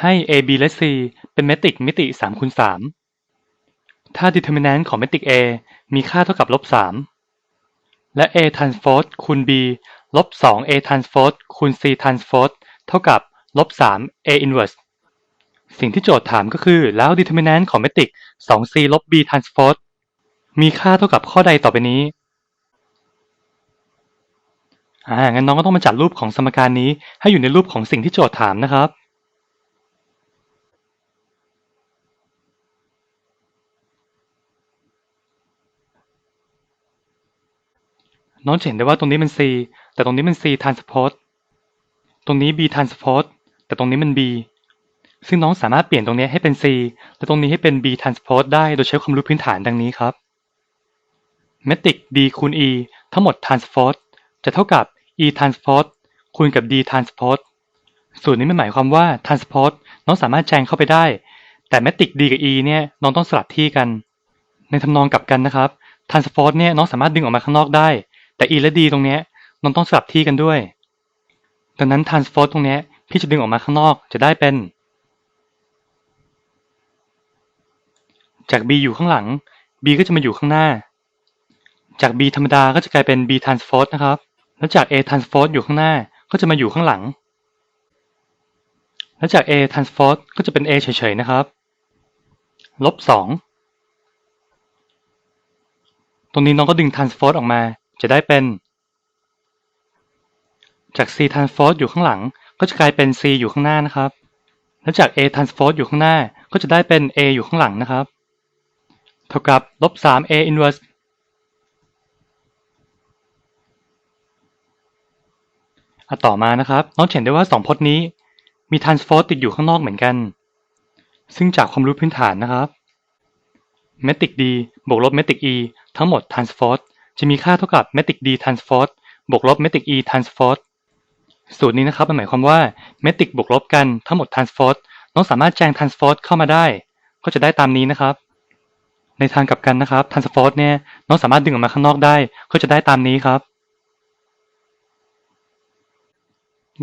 ให้ a b และ c เป็นเมตริกมิติ3คูณ3ถ้า determinant ของเมตริก a มีค่าเท่ากับลบ3และ a transpose คูณ b ลบ2 a transpose คูณ c transpose เท่ากับลบ3 a inverse สิ่งที่โจทย์ถามก็คือแล้ว determinant ของเมตริก 2c ลบ b transpose มีค่าเท่ากับข้อใดต่อไปนี้ อ่า งั้นน้องก็ต้องมาจัดรูปของสมการนี้ให้อยู่ในรูปของสิ่งที่โจทย์ถามนะครับ น้องจะเห็นได้ว่าตรงนี้มัน c แต่ตรงนี้มัน c transpose ตรงนี้ b transpose แต่ตรงนี้มัน b ซึ่งน้องสามารถเปลี่ยนตรงนี้ให้เป็น c และตรงนี้ให้เป็น b transpose ได้โดยใช้ความรู้พื้นฐานดังนี้ครับเมตริก d คูณ e ทั้งหมด transpose จะเท่ากับ e transpose คูณกับ d transpose สูตรนี้มันหมายความว่า transpose น้องสามารถแจงเข้าไปได้ แต่เมตริก d กับ e เนี่ยน้องต้องสลับที่กัน ในทำนองกลับกันนะครับ transpose เนี่ยน้องสามารถดึงออกมาข้างนอกได้ แต่ e และ d ตรงเนี้ยน้องต้องสลับที่กันด้วย ดังนั้น transpose ตรงเนี้ยพี่จะดึงออกมาข้างนอกจะได้เป็น จาก b อยู่ข้างหลัง b ก็จะมาอยู่ข้างหน้า จาก b ธรรมดาก็จะกลายเป็น b transpose นะครับ แล้วจาก a transpose อยู่ข้างหน้าก็จะมาอยู่ข้างหลัง แล้วจาก a transpose ก็จะเป็น a เฉยๆนะครับ ลบสองตรงนี้น้องก็ดึง transpose ออกมา จะได้เป็น จาก c transpose อยู่ข้างหลัง ก็จะกลายเป็น c อยู่ข้างหน้านะครับ แล้วจาก a transpose อยู่ข้างหน้า ก็จะได้เป็น a อยู่ข้างหลังนะครับ เท่ากับลบสาม a inverse อะต่อมานะครับน้องเห็นได้ว่าสองพจน์นี้ มี transpose ติดอยู่ข้างนอกเหมือนกัน ซึ่งจากความรู้พื้นฐานนะครับ metric d บวกลบ metric e ทั้งหมด transpose จะมีค่าเท่ากับ metric d transpose บวกลบ metric e transpose สูตรนี้นะครับมันหมายความว่า metric บวกลบกันทั้งหมด transpose น้องสามารถแจง transpose เข้ามาได้ ก็จะได้ตามนี้นะครับ ในทางกลับกันนะครับ transpose เนี่ยน้องสามารถดึงออกมาข้างนอกได้ ก็จะได้ตามนี้ครับ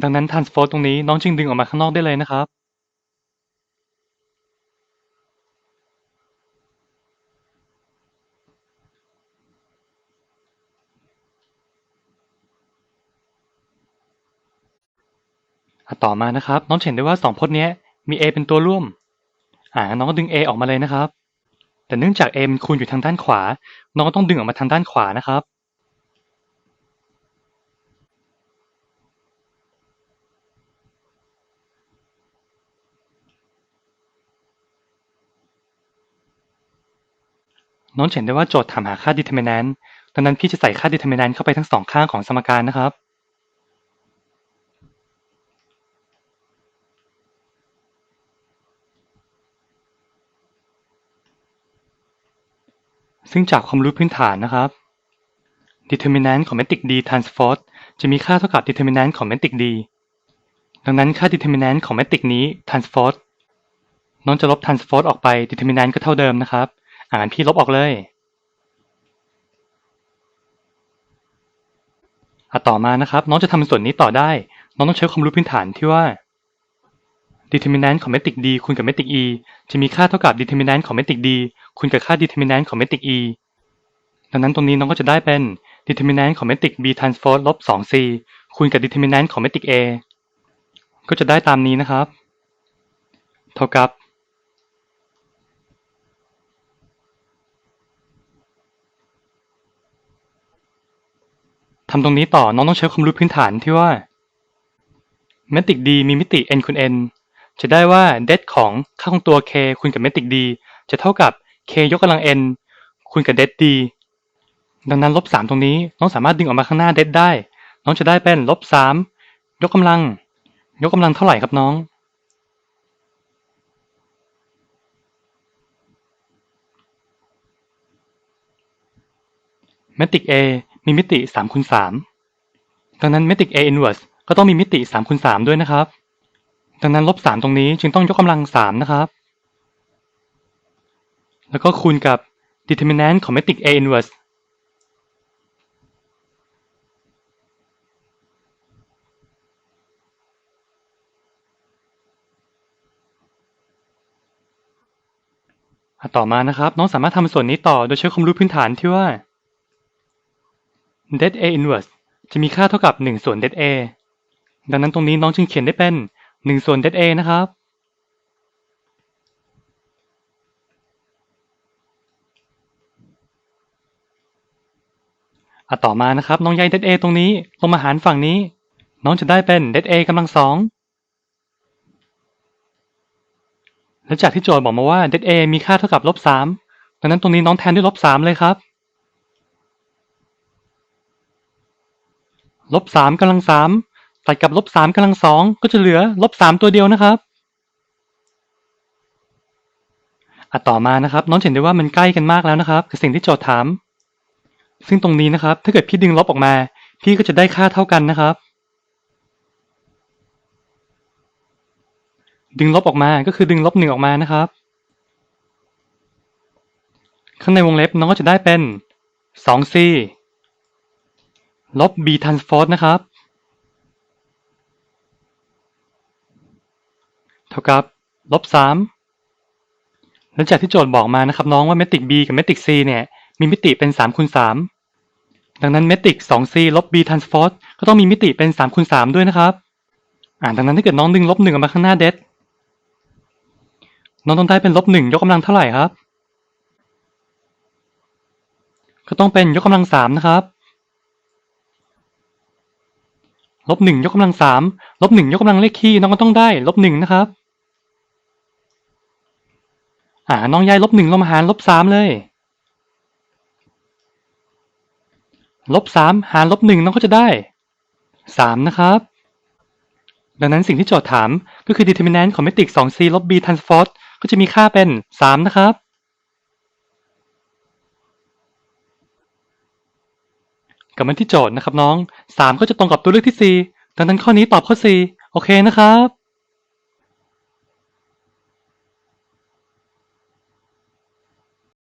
ดังนั้น transpose ตรงนี้น้องจึงดึงออกมาข้างนอกได้เลยนะครับ ต่อมานะครับ น้องเห็นได้ว่าสองพจน์นี้มี a เป็นตัวร่วม อ่า น้องก็ดึง a ออกมาเลยนะครับ แต่เนื่องจาก a มันคูณอยู่ทางด้านขวา น้องก็ต้องดึงออกมาทางด้านขวานะครับ น้องเห็นได้ว่าโจทย์ถามหาค่า determinant ดังนั้นพี่จะใส่ค่า determinant เข้าไปทั้งสองข้างของสมการนะครับ ซึ่งจากความรู้พื้นฐานนะครับ determinant ของ metric d transpose จะมีค่าเท่ากับ determinant ของ metric d ดังนั้นค่า determinant ของ metric นี้ transpose น้องจะลบ transpose ออกไป determinant ก็เท่าเดิมนะครับ อ่านพี่ลบออกเลย อะต่อมานะครับ น้องจะทำส่วนนี้ต่อได้ น้องต้องใช้ความรู้พื้นฐานที่ว่า ดีเทอร์มินันต์ของเมตริก D คูณกับเมตริก E จะมีค่าเท่ากับดีเทอร์มินันต์ของเมตริก D คูณกับค่าดีเทอร์มินันต์ของเมตริก E ดังนั้นตรงนี้น้องก็จะได้เป็นดีเทอร์มินันต์ของเมตริก B transpose ลบ 2C คูณกับดีเทอร์มินันต์ของเมตริก A ก็จะได้ตามนี้นะครับ เท่ากับทำตรงนี้ต่อน้องต้องใช้ความรู้พื้นฐานที่ว่าเมตริก D มีมิติ n คูณ n จะได้ว่า det ของค่าของตัว k คูณกับ metric d จะเท่ากับ k ยกกำลัง n คูณกับ det d ดังนั้นลบสามตรงนี้น้องสามารถดึงออกมาข้างหน้า det ได้ น้องจะได้เป็นลบสามยกกำลัง ยกกำลังเท่าไหร่ครับน้องเมตริก A มีมิติ3คูณ3ดังนั้นเมตริก A inverse ก็ต้องมีมิติ3คูณ3ด้วยนะครับ ดังนั้นลบ3ตรงนี้จึงต้องยกกำลัง3นะครับ แล้วก็คูณกับ determinant ของเมตริก A inverse ต่อมานะครับ น้องสามารถทำส่วนนี้ต่อโดยใช้ความรู้พื้นฐานที่ว่า det a inverse จะมีค่าเท่ากับ 1 ส่วน det a ดังนั้นตรงนี้น้องจึงเขียนได้เป็น 1ส่วน det a นะครับ อะต่อมานะครับ น้องย้าย det a ตรงนี้ลงมาหารฝั่งนี้ น้องจะได้เป็น det a กำลังสองและจากที่โจทย์บอกมาว่า det a มีค่าเท่ากับลบสามดังนั้นตรงนี้น้องแทนด้วยลบสามเลยครับลบสามกำลังสาม ตัดกับลบสามกำลังสองก็จะเหลือลบสามตัวเดียวนะครับอะต่อมานะครับ น้องเห็นได้ว่ามันใกล้กันมากแล้วนะครับกับสิ่งที่โจทย์ถาม ซึ่งตรงนี้นะครับ ถ้าเกิดพี่ดึงลบออกมา พี่ก็จะได้ค่าเท่ากันนะครับ ดึงลบออกมาก็คือดึงลบหนึ่งออกมานะครับ ข้างในวงเล็บน้องก็จะได้เป็น 2c ลบ b transpose นะครับ ท่ากับลบ3และจากที่โจทย์บอกมานะครับน้องว่าเมตริก b กับเมตริก c เนี่ยมีมิติเป็น3คูณ3ดังนั้นเมตริก 2c ลบ b transpose ก็ต้องมีมิติเป็น3คูณ3ด้วยนะครับ อ่าดังนั้นถ้าเกิดน้องดึงลบ1ออกมาข้างหน้าเดดน้องต้องได้เป็นลบ1ยกกำลังเท่าไหร่ครับ ก็ต้องเป็นยกกำลัง3นะครับ ลบหนึ่งยกกำลังสามลบหนึ่งยกกำลังเลขคี่น้องก็ต้องได้ลบหนึ่งนะครับ อ่าน้องยายลบหนึ่งลงมาหารลบสามเลยลบสามหารลบหนึ่งน้องก็จะได้สามนะครับ ดังนั้นสิ่งที่โจทย์ถามก็คือ determinant ของเมตริก 2c ลบ b transpose ก็จะมีค่าเป็นสามนะครับ กลับมาที่โจทย์นะครับน้อง 3 ก็จะตรงกับตัวเลือกที่ 4 ดังนั้นข้อนี้ตอบข้อ 4 โอเคนะครับ